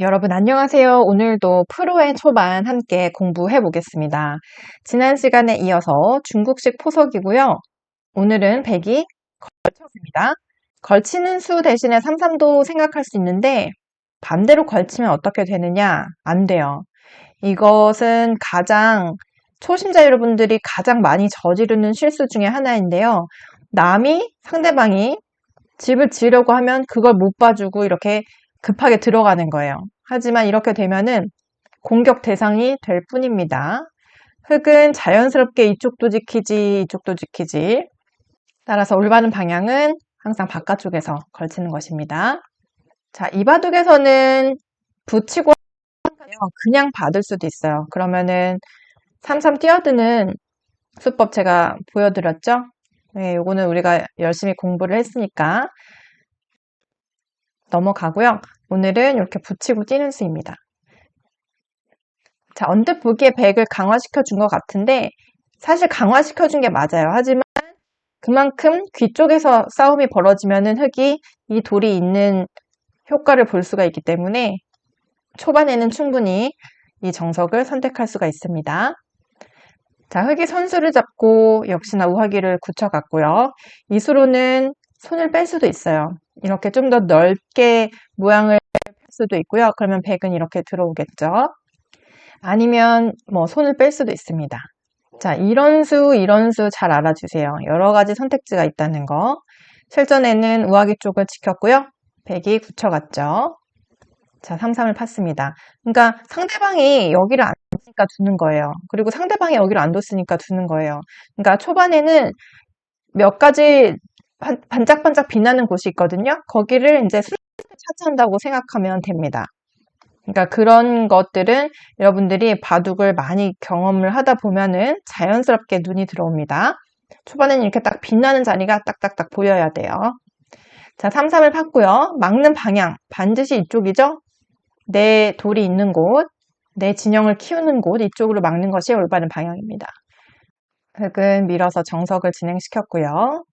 여러분 안녕하세요. 오늘도 프로의 초반 함께 공부해 보겠습니다. 지난 시간에 이어서 중국식 포석이고요. 오늘은 100이 걸쳤습니다. 걸치는 수 대신에 삼삼도 생각할 수 있는데 반대로 걸치면 어떻게 되느냐? 안 돼요. 이것은 가장 초심자 여러분들이 가장 많이 저지르는 실수 중에 하나인데요. 남이 상대방이 집을 지으려고 하면 그걸 못 봐주고 이렇게 급하게 들어가는 거예요. 하지만 이렇게 되면은 공격 대상이 될 뿐입니다. 흙은 자연스럽게 이쪽도 지키지, 이쪽도 지키지. 따라서 올바른 방향은 항상 바깥쪽에서 걸치는 것입니다. 자, 이 바둑에서는 붙이고 그냥 받을 수도 있어요. 그러면은 삼삼 뛰어드는 수법 제가 보여드렸죠? 네, 요거는 우리가 열심히 공부를 했으니까 넘어가고요. 오늘은 이렇게 붙이고 뛰는 수입니다. 자, 언뜻 보기에 100을 강화시켜 준 것 같은데 사실 강화시켜 준 게 맞아요. 하지만 그만큼 귀 쪽에서 싸움이 벌어지면은 흙이 이 돌이 있는 효과를 볼 수가 있기 때문에 초반에는 충분히 이 정석을 선택할 수가 있습니다. 자, 흙이 선수를 잡고 역시나 우하기를 굳혀갔고요. 이 수로는 손을 뺄 수도 있어요. 이렇게 좀 더 넓게 모양을 펼 수도 있고요. 그러면 백은 이렇게 들어오겠죠. 아니면 뭐 손을 뺄 수도 있습니다. 자, 이런 수, 이런 수 잘 알아주세요. 여러 가지 선택지가 있다는 거. 실전에는 우하기 쪽을 지켰고요. 백이 굳혀갔죠. 자, 3, 3을 팠습니다. 그러니까 상대방이 여기를 안 뒀으니까 두는 거예요. 그리고 상대방이 여기를 안 뒀으니까 두는 거예요. 그러니까 초반에는 몇 가지 반짝반짝 빛나는 곳이 있거든요. 거기를 이제 차지한다고 생각하면 됩니다. 그러니까 그런 것들은 여러분들이 바둑을 많이 경험을 하다 보면은 자연스럽게 눈이 들어옵니다. 초반에는 이렇게 딱 빛나는 자리가 딱딱딱 보여야 돼요. 자, 3, 3을 팠고요. 막는 방향, 반드시 이쪽이죠? 내 돌이 있는 곳, 내 진영을 키우는 곳, 이쪽으로 막는 것이 올바른 방향입니다. 흙은 밀어서 정석을 진행시켰고요.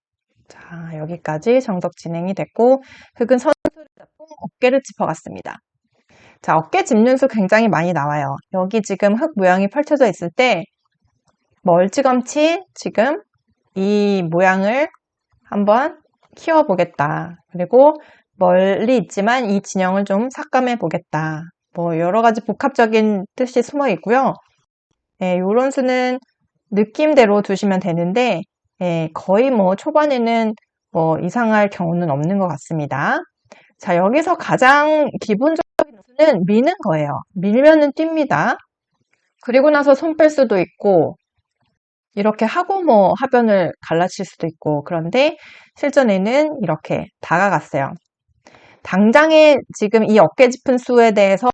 자, 여기까지 정석 진행이 됐고, 흙은 선수를 잡고 어깨를 짚어갔습니다. 자, 어깨 짚는 수 굉장히 많이 나와요. 여기 지금 흙 모양이 펼쳐져 있을 때, 멀찌감치 지금 이 모양을 한번 키워보겠다. 그리고 멀리 있지만 이 진영을 좀 삭감해 보겠다. 뭐 여러 가지 복합적인 뜻이 숨어 있고요. 네, 이런 수는 느낌대로 두시면 되는데 예, 거의 뭐 초반에는 뭐 이상할 경우는 없는 것 같습니다. 자, 여기서 가장 기본적인 수는 미는 거예요. 밀면은 뜁니다. 그리고 나서 손 뺄 수도 있고, 이렇게 하고 뭐 하변을 갈라칠 수도 있고, 그런데 실전에는 이렇게 다가갔어요. 당장에 지금 이 어깨 짚은 수에 대해서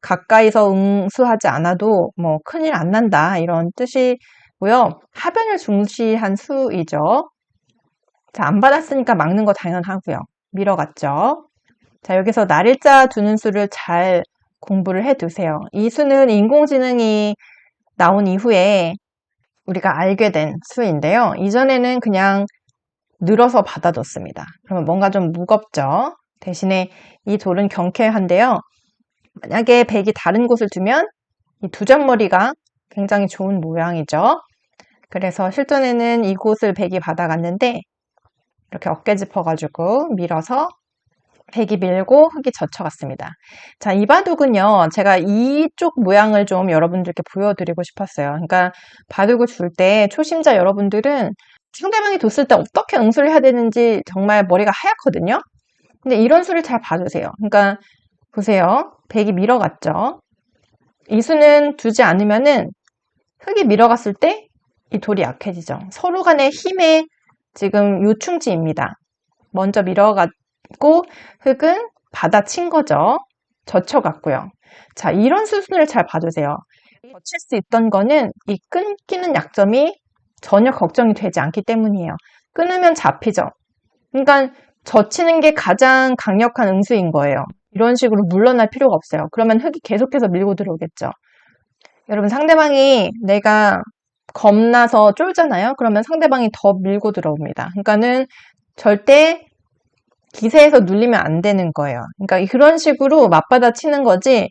가까이서 응수하지 않아도 뭐 큰일 안 난다 이런 뜻이 고요. 하변을 중시한 수이죠. 자, 안 받았으니까 막는 거 당연하고요. 밀어갔죠. 자, 여기서 날일자 두는 수를 잘 공부를 해 두세요. 이 수는 인공지능이 나온 이후에 우리가 알게 된 수인데요. 이전에는 그냥 늘어서 받아뒀습니다. 그러면 뭔가 좀 무겁죠. 대신에 이 돌은 경쾌한데요. 만약에 백이 다른 곳을 두면 이 두점머리가 굉장히 좋은 모양이죠. 그래서 실전에는 이곳을 백이 받아갔는데 이렇게 어깨 짚어가지고 밀어서 백이 밀고 흙이 젖혀갔습니다. 자, 이 바둑은요, 제가 이쪽 모양을 좀 여러분들께 보여드리고 싶었어요. 그러니까 바둑을 줄 때 초심자 여러분들은 상대방이 뒀을 때 어떻게 응수를 해야 되는지 정말 머리가 하얗거든요. 근데 이런 수를 잘 봐주세요. 그러니까 보세요. 백이 밀어갔죠. 이 수는 두지 않으면은 흙이 밀어갔을 때 이 돌이 약해지죠. 서로 간의 힘의 지금 요충지입니다. 먼저 밀어갔고 흙은 받아친 거죠. 젖혀갔고요. 자, 이런 수순을 잘 봐주세요. 젖힐 수 있던 거는 이 끊기는 약점이 전혀 걱정이 되지 않기 때문이에요. 끊으면 잡히죠. 그러니까 젖히는 게 가장 강력한 응수인 거예요. 이런 식으로 물러날 필요가 없어요. 그러면 흙이 계속해서 밀고 들어오겠죠. 여러분 상대방이 내가 겁나서 쫄잖아요. 그러면 상대방이 더 밀고 들어옵니다. 그러니까는 절대 기세에서 눌리면 안 되는 거예요. 그러니까 그런 식으로 맞받아 치는 거지.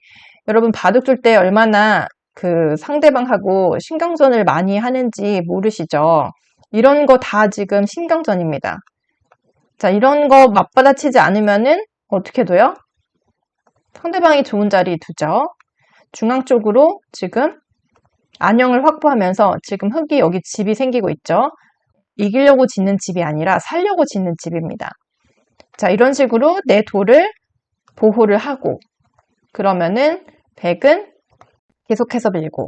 여러분 바둑 둘 때 얼마나 그 상대방하고 신경전을 많이 하는지 모르시죠? 이런 거 다 지금 신경전입니다. 자, 이런 거 맞받아 치지 않으면은 어떻게 둬요? 상대방이 좋은 자리 두죠. 중앙 쪽으로 지금 안형을 확보하면서 지금 흙이 여기 집이 생기고 있죠. 이기려고 짓는 집이 아니라 살려고 짓는 집입니다. 자, 이런 식으로 내 돌을 보호를 하고 그러면은 백은 계속해서 밀고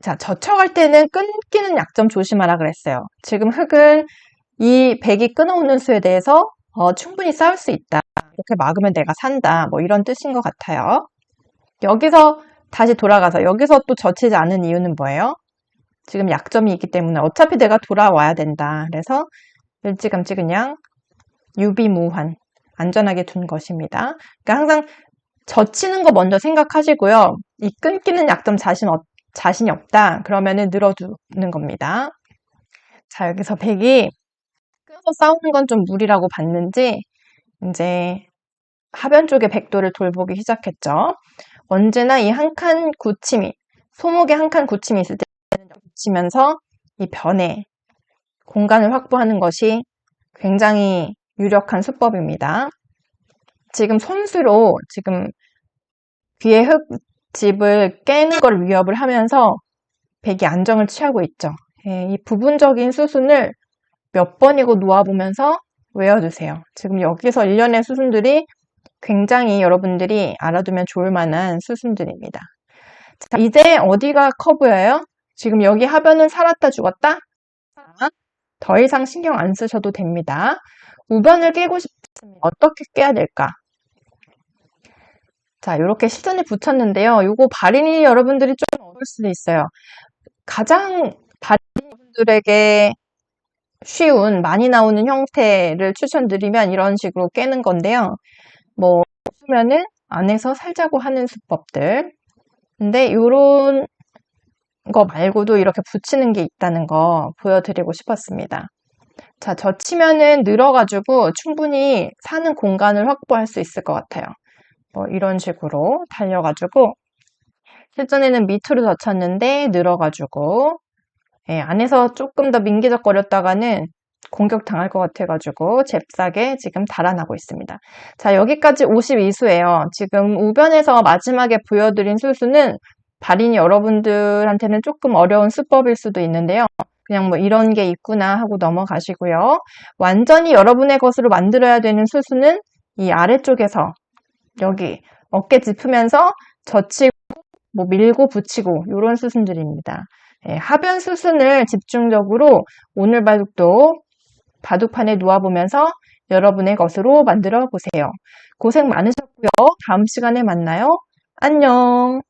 자, 저쳐갈 때는 끊기는 약점 조심하라 그랬어요. 지금 흙은 이 백이 끊어오는 수에 대해서 어, 충분히 싸울 수 있다. 이렇게 막으면 내가 산다. 뭐 이런 뜻인 것 같아요. 여기서 다시 돌아가서 여기서 또 젖히지 않은 이유는 뭐예요? 지금 약점이 있기 때문에 어차피 내가 돌아와야 된다. 그래서 일찌감치 그냥 유비무환 안전하게 둔 것입니다. 그러니까 항상 젖히는 거 먼저 생각하시고요. 이 끊기는 약점 자신 없, 자신이 없다. 그러면은 늘어두는 겁니다. 자 여기서 백이 끊어서 싸우는 건 좀 무리라고 봤는지 이제 하변 쪽에 백도를 돌보기 시작했죠. 언제나 이 한 칸 굳힘이 소목에 한칸 굳힘이 있을 때는 붙이면서 이 변에 공간을 확보하는 것이 굉장히 유력한 수법입니다. 지금 손수로 지금 귀의 흙집을 깨는 걸 위협을 하면서 백이 안정을 취하고 있죠. 예, 이 부분적인 수순을 몇 번이고 놓아보면서 외워주세요. 지금 여기서 일련의 수순들이 굉장히 여러분들이 알아두면 좋을 만한 수순들입니다. 자, 이제 어디가 커 보여요? 지금 여기 하변은 살았다 죽었다? 더 이상 신경 안 쓰셔도 됩니다. 우변을 깨고 싶으면 어떻게 깨야 될까? 자, 이렇게 시전이 붙였는데요. 이거 발인이 여러분들이 좀 어려울 수도 있어요. 가장 발인분들에게 쉬운, 많이 나오는 형태를 추천드리면 이런 식으로 깨는 건데요. 뭐, 없으면은 안에서 살자고 하는 수법들. 근데 이런 거 말고도 이렇게 붙이는 게 있다는 거 보여드리고 싶었습니다. 자, 젖히면은 늘어가지고 충분히 사는 공간을 확보할 수 있을 것 같아요. 뭐 이런 식으로 달려가지고 실전에는 밑으로 젖혔는데 늘어가지고 예, 안에서 조금 더 민기적거렸다가는 공격 당할 것 같아가지고 잽싸게 지금 달아나고 있습니다. 자 여기까지 52수예요. 지금 우변에서 마지막에 보여드린 수수는 발인이 여러분들한테는 조금 어려운 수법일 수도 있는데요. 그냥 뭐 이런 게 있구나 하고 넘어가시고요. 완전히 여러분의 것으로 만들어야 되는 수수는 이 아래쪽에서 여기 어깨 짚으면서 젖히고 뭐 밀고 붙이고 이런 수순들입니다. 예, 하변 수순을 집중적으로 오늘 바둑도 바둑판에 놓아보면서 여러분의 것으로 만들어 보세요. 고생 많으셨고요. 다음 시간에 만나요. 안녕.